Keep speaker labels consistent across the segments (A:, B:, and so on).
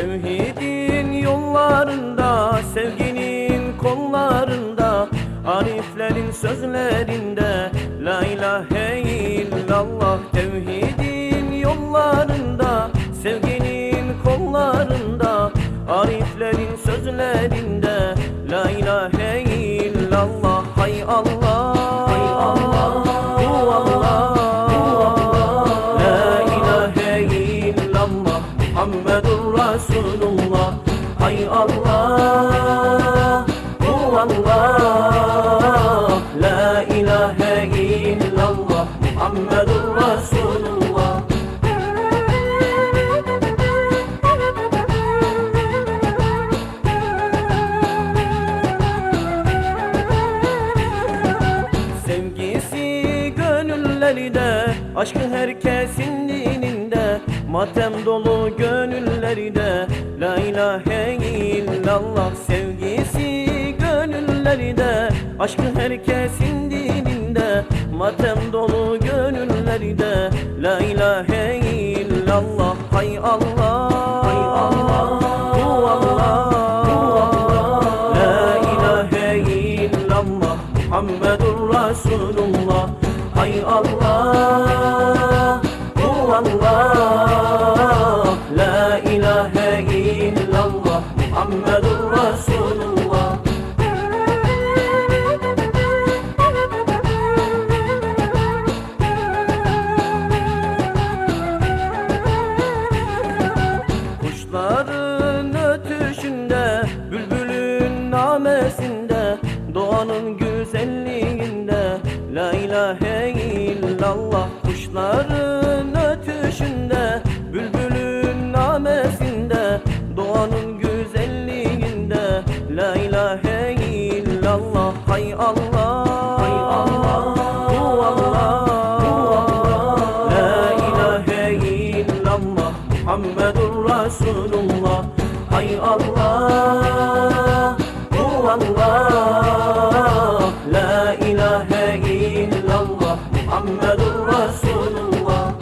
A: Tevhidin yollarında Sevginin kollarında Ariflerin sözlerinde La ilahe illallah Tevhidin yollarında Sevginin kollarında Ariflerin sözlerinde. Muhammedur Resulullah. Hay Allah Hu Allah. La ilahe illallah Muhammedur Resulullah. Aşkı herkesin Matem dolu gönüllerinde La ilahe illallah Sevgisi gönüllerinde Aşkı herkesin dininde. Matem dolu gönüllerinde La ilahe illallah. Hay Allah Hay Allah Hu Allah La ilahe illallah. Muhammedur Resulullah. Hay Allah illallah Muhammedur Resulullah Kuşların ötüşünde, bülbülün namesinde, doğanın güzelliğinde, la ilahe illallah. Kuşların Resulullah. Hay Allah Hu Allah. La ilahe illallah Muhammedur Resulullah.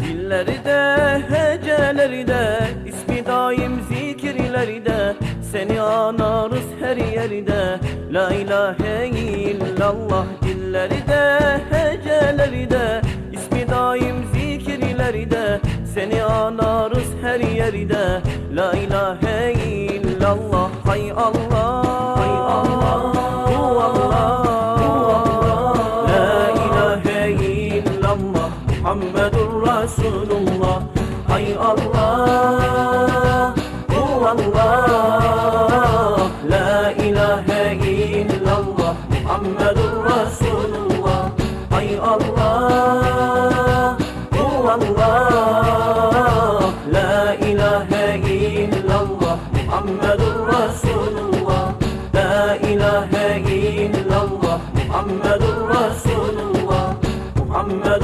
A: Dilleri de heceleri de ismi daim zikirleri de Seni anarız her yerde. La ilahe illallah Dilleri de heceleri de ismi daim zikirleri de Seni anarız her yerde. La ilahe illallah. Hay Allah. Hay Allah. Hu Allah. Muhammedur Resulullah Hay Allah محمد رسول الله. أي الله هو الله. لا إله إلا الله. محمد رسول الله. لا إله إلا الله. محمد رسول الله. محمد